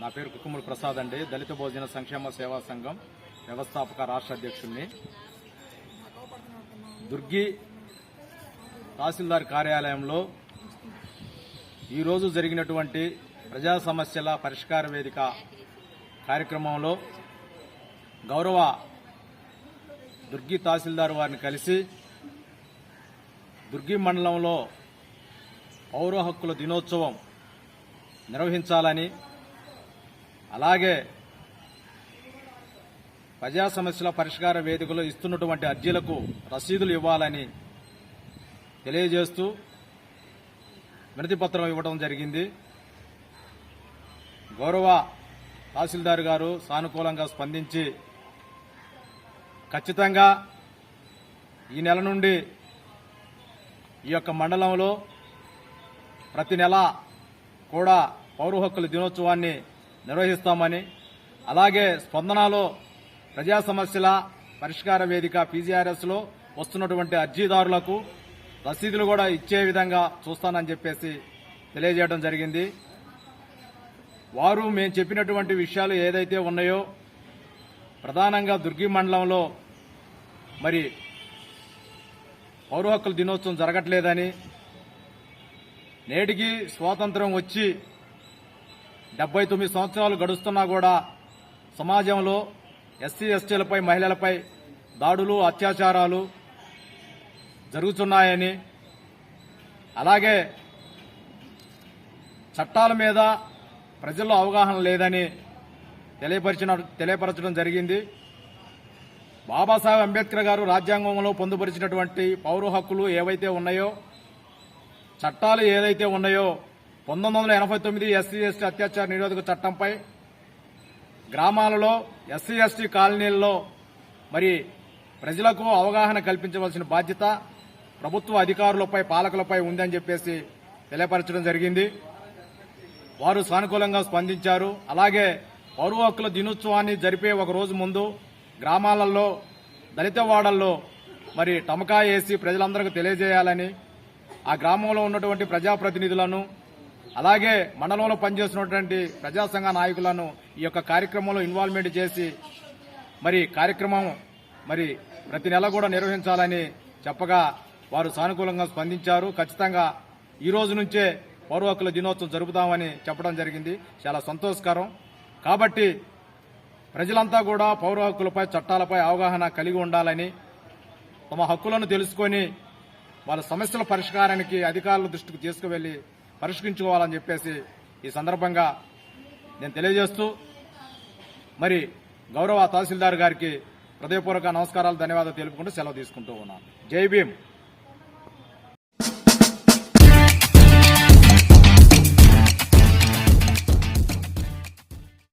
నా పేరు కుక్కుముడి ప్రసాద్ అండి. దళిత భోజన సంక్షేమ సేవా సంఘం వ్యవస్థాపక రాష్ట్ర అధ్యక్షుడిని దుర్గి తహసీల్దార్ కార్యాలయంలో ఈరోజు జరిగినటువంటి ప్రజా సమస్యల పరిష్కార వేదిక కార్యక్రమంలో గౌరవ దుర్గి తహసీల్దార్ వారిని కలిసి దుర్గి మండలంలో పౌర హక్కుల దినోత్సవం నిర్వహించాలని అలాగే ప్రజా సమస్యల పరిష్కార వేదికలో ఇస్తున్నటువంటి అర్జీలకు రసీదులు ఇవ్వాలని తెలియజేస్తూ వినతిపత్రం ఇవ్వడం జరిగింది. గౌరవ తహసీల్దార్ గారు సానుకూలంగా స్పందించి ఖచ్చితంగా ఈ నెల నుండి ఈ యొక్క మండలంలో ప్రతి నెల కూడా పౌర హక్కుల దినోత్సవాన్ని నిర్వహిస్తామని అలాగే స్పందనలో ప్రజా సమస్యల పరిష్కార వేదిక పీజీఆర్ఎస్లో వస్తున్నటువంటి అర్జీదారులకు రసీదులు కూడా ఇచ్చే విధంగా చూస్తానని చెప్పేసి తెలియజేయడం జరిగింది. వారు మేము చెప్పినటువంటి విషయాలు ఏదైతే ఉన్నాయో ప్రధానంగా దుర్గి మండలంలో మరి పౌర హక్కుల దినోత్సవం జరగట్లేదని నేటికి స్వాతంత్రం వచ్చి డెబ్బై తొమ్మిది సంవత్సరాలు గడుస్తున్నా కూడా సమాజంలో ఎస్సీ ఎస్టీలపై మహిళలపై దాడులు అత్యాచారాలు జరుగుతున్నాయని అలాగే చట్టాల మీద ప్రజల్లో అవగాహన లేదని తెలియపరిచిన తెలియపరచడం జరిగింది. బాబాసాహెబ్ అంబేద్కర్ గారు రాజ్యాంగంలో పొందుపరిచినటువంటి పౌర హక్కులు ఏవైతే ఉన్నాయో చట్టాలు ఏదైతే ఉన్నాయో పంతొమ్మిది వందల ఎనభై తొమ్మిది ఎస్సీ ఎస్టీ అత్యాచార నిరోధక చట్టంపై గ్రామాలలో ఎస్సీ ఎస్టీ కాలనీల్లో మరి ప్రజలకు అవగాహన కల్పించవలసిన బాధ్యత ప్రభుత్వ అధికారులపై పాలకులపై ఉందని చెప్పేసి తెలియపరచడం జరిగింది. వారు సానుకూలంగా స్పందించారు. అలాగే పౌర హక్కుల దినోత్సవాన్ని జరిపే ఒక రోజు ముందు గ్రామాలలో దళిత వాడల్లో మరి టమకా వేసి ప్రజలందరికీ తెలియజేయాలని ఆ గ్రామంలో ఉన్నటువంటి ప్రజాప్రతినిధులను అలాగే మండలంలో పనిచేస్తున్నటువంటి ప్రజాసంఘ నాయకులను ఈ యొక్క కార్యక్రమంలో ఇన్వాల్వ్మెంట్ చేసి మరి కార్యక్రమం మరి ప్రతి నెల కూడా నిర్వహించాలని చెప్పగా వారు సానుకూలంగా స్పందించారు. ఖచ్చితంగా ఈ రోజు నుంచే పౌర హక్కుల దినోత్సవం జరుపుతామని చెప్పడం జరిగింది. చాలా సంతోషకరం. కాబట్టి ప్రజలంతా కూడా పౌర హక్కులపై చట్టాలపై అవగాహన కలిగి ఉండాలని తమ హక్కులను తెలుసుకొని వాళ్ళ సమస్యల పరిష్కారానికి అధికారుల దృష్టికి తీసుకువెళ్ళి పరిష్కరించుకోవాలని చెప్పేసి ఈ సందర్భంగా నేను తెలియజేస్తూ మరి గౌరవ తహసీల్దార్ గారికి హృదయపూర్వక నమస్కారాలు ధన్యవాదాలు తెలుపుకుంటూ సెలవు తీసుకుంటూ ఉన్నాను. జై భీమ్!